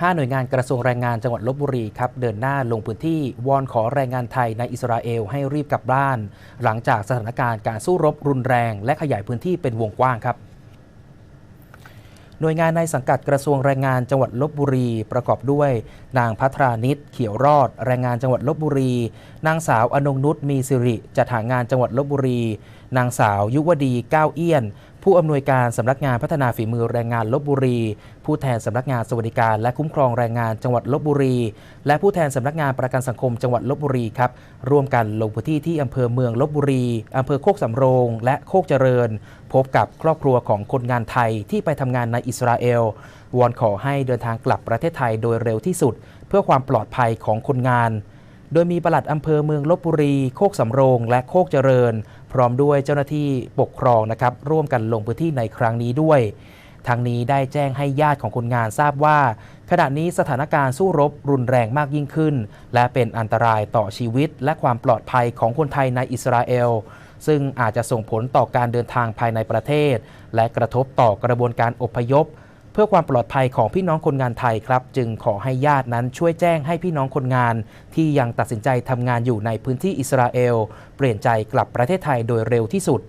5 หน่วยงานกระทรวงแรงงานจังหวัดลบบุรีครับเดินหน้าลงพื้นที่วอนขอแรงงานไทยในอิสราเอลให้รีบกลับบ้าน หลังจากสถานการณ์การสู้รบรุนแรง และขยายพื้นที่เป็นวงกว้างครับหน่วยงานในสังกัดกระทรวงแรงงานจังหวัดลบบุรี ประกอบด้วย นางพัทรานิตเขียวรอด แรงงานจังหวัดลบบุรี นางสาวอนงนุชมีสิริจัดหางานจังหวัดลบบุรีนางสาวยุวดีก้าวเอี้ยน ผู้อำนวยการสำนักงานพัฒนาฝีมือแรงงานลบบุรี ผู้แทนสำนักงานสวัสดิการและคุ้มครองแรงงานจังหวัดลบบุรี และผู้แทนสำนักงานประกันสังคมจังหวัดลบบุรีครับร่วมกันลงพื้นที่ที่อำเภอเมืองลบบุรีอำเภอโคกสำโรง และโคกเจริญ พบกับครอบครัวของคนงานไทยที่ไปทำงานในอิสราเอลวอนขอให้เดินทางกลับประเทศไทยโดยเร็วที่สุด เพื่อความปลอดภัยของคนงาน โดยมีปลัดอำเภอเมืองลบบุรี โคกสำโรง และโคกเจริญ พร้อมด้วยเจ้าหน้าที่ปกครองนะครับร่วมกันลงพื้นที่ในครั้งนี้ด้วยทางนี้ได้แจ้งให้ญาติของคนงานทราบว่า ขณะนี้สถานการณ์สู้รบรุนแรงมากยิ่งขึ้น และเป็นอันตรายต่อชีวิตและความปลอดภัยของคนไทยในอิสราเอล ซึ่งอาจจะส่งผลต่อการเดินทางภายในประเทศ และกระทบต่อกระบวนการอพยพ พื่อความปลอดภัยของพี่น้องคนงานไทยครับ จึงขอให้ญาตินั้นช่วยแจ้งให้พี่น้องคนงาน ที่ยังตัดสินใจทำงานอยู่ในพื้นที่อิสราเอล เปลี่ยนใจกลับประเทศไทยโดยเร็วที่สุด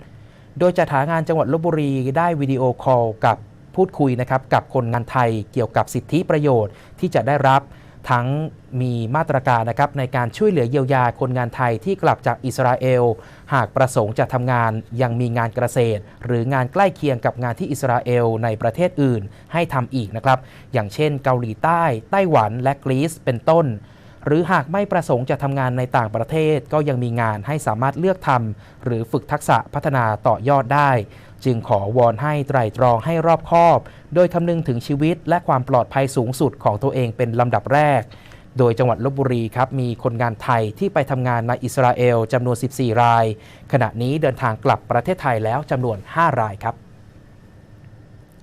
โดยจะถางานจังหวัดลบบุรีได้วิดีโอคอลกับพูดคุยนะครับกับคนงานไทยเกี่ยวกับสิทธิประโยชน์ที่จะได้รับ ทั้งมีมาตรการนะครับในการช่วยเหลือเยียวยาคนงานไทยที่กลับจากอิสราเอล หากประสงค์จะทำงานยังมีงานเกษตร หรืองานใกล้เคียงกับงานที่อิสราเอลในประเทศอื่นให้ทำอีกนะครับ อย่างเช่น เกาหลีใต้ ไต้หวันและกรีซเป็นต้น หรือหากไม่ประสงค์จะทำงานในต่างประเทศ ก็ยังมีงานให้สามารถเลือกทำหรือฝึกทักษะพัฒนาต่อยอดได้ จึงขอวอนให้ไตร่ตรองให้รอบคอบ โดยคำนึงถึงชีวิตและความปลอดภัยสูงสุดของตัวเองเป็นลำดับแรก โดยจังหวัดลบบุรีครับมีคนงานไทยที่ไปทำงานในอิสราเอลจำนวน 14 ราย ขณะนี้เดินทางกลับประเทศไทยแล้วจำนวน 5 รายครับ